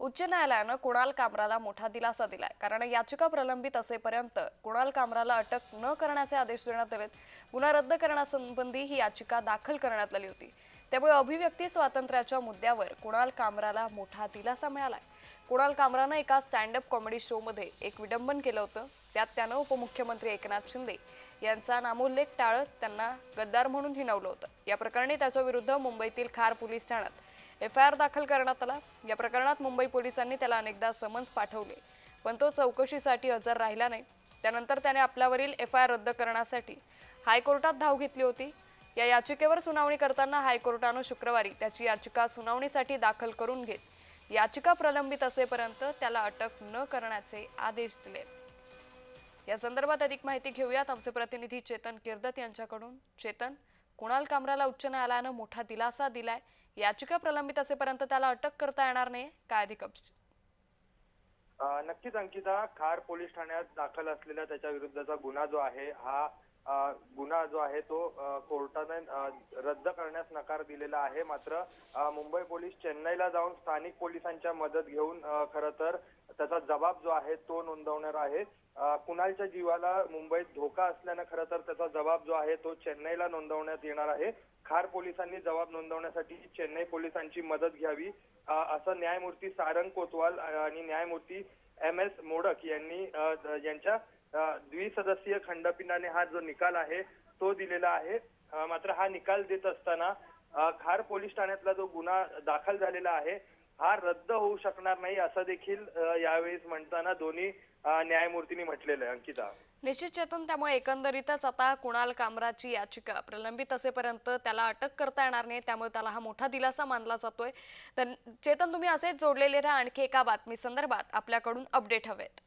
उच्च न्यायालयानं कुणाल कामराला मोठा दिलासा दिलाय. कारण याचिका प्रलंबित असेपर्यंत कुणाल कामराला अटक न करण्याचे आदेश देण्यात आलेत. गुन्हा रद्द करण्यासंबंधी ही याचिका दाखल करण्यात आली होती. त्यामुळे अभिव्यक्ती स्वातंत्र्याच्या मुद्द्यावर कुणाल कामराला मोठा दिलासा मिळालाय. कुणाल कामरानं एका स्टँडअप कॉमेडी शोमध्ये एक विडंबन केलं होतं. त्यात त्यानं उपमुख्यमंत्री एकनाथ शिंदे यांचा नामोल्लेख टाळत त्यांना गद्दार म्हणून हिणवलं होतं. या प्रकरणी त्याच्याविरुद्ध मुंबईतील खार पोलीस ठाण्यात एफ आय आर दाखल करण्यात आला. या प्रकरणात मुंबई पोलिसांनी त्याला अनेकदा समन्स पाठवले पण तो चौकशीसाठी हजर राहिला नाही. त्यानंतर त्याने आपल्यावरील एफ आय आर रद्द करण्यासाठी हायकोर्टात धाव घेतली होती. या याचिकेवर सुनावणी करताना हायकोर्टानं शुक्रवारी त्याची याचिका सुनावणीसाठी दाखल करून घेत याचिका प्रलंबित असेपर्यंत त्याला अटक न करण्याचे आदेश दिले. या संदर्भात अधिक माहिती घेऊयात. आमचे प्रतिनिधी चेतन किर्दत यांच्याकडून. चेतन कुणाल कामराला उच्च न्यायालयानं मोठा दिलासा दिलाय? याचिका प्रलंबित असेपर्यंत त्याला अटक करता येणार नाही काय अधिक नक्कीच अंकिता. खार पोलीस ठाण्यात दाखल असलेला त्याच्या विरुद्धचा गुन्हा जो आहे हा गुन्हा जो आहे तो कोर्टाने रद्द करण्यास नकार दिलेला आहे. मात्र मुंबई पोलीस चेन्नईला जाऊन स्थानिक पोलिसांच्या मदत घेऊन खर खरं तर त्याचा जबाब जो आहे तो नोंदवणार आहे. कुणालच्या जीवाला मुंबईत धोका असल्यानं खरं तर त्याचा जबाब जो आहे तो चेन्नईला नोंदवण्यात येणार आहे. खार पोलिसांनी जबाब नोंदवण्यासाठी चेन्नई पोलिसांची मदत घ्यावी असं न्यायमूर्ती सारंग कोतवाल आणि न्यायमूर्ती एम एस मोडक यांनी यांच्या द्विसदस्यीय खंडपीठाने हा जो निकाल आहे तो दिलेला आहे. मात्र हा निकाल देत असताना खार पोलीस ठाण्यातला जो गुन्हा दाखल झालेला आहे हा रद्द होऊ शकणार नाही असं देखील यावेळी यावेळेस म्हणताना दोन्ही न्यायमूर्तींनी म्हटलेलं आहे अंकिता. निश्चित चेतन त्यामुळे एकंदरीतच आता कुणाल कामराची याचिका प्रलंबित असेपर्यंत त्याला अटक करता येणार नाही त्यामुळे त्याला हा मोठा दिलासा मानला जातोय. तर चेतन तुम्ही असेच जोडलेले राहा आणखी एका बातमी संदर्भात आपल्याकडून अपडेट हवेत.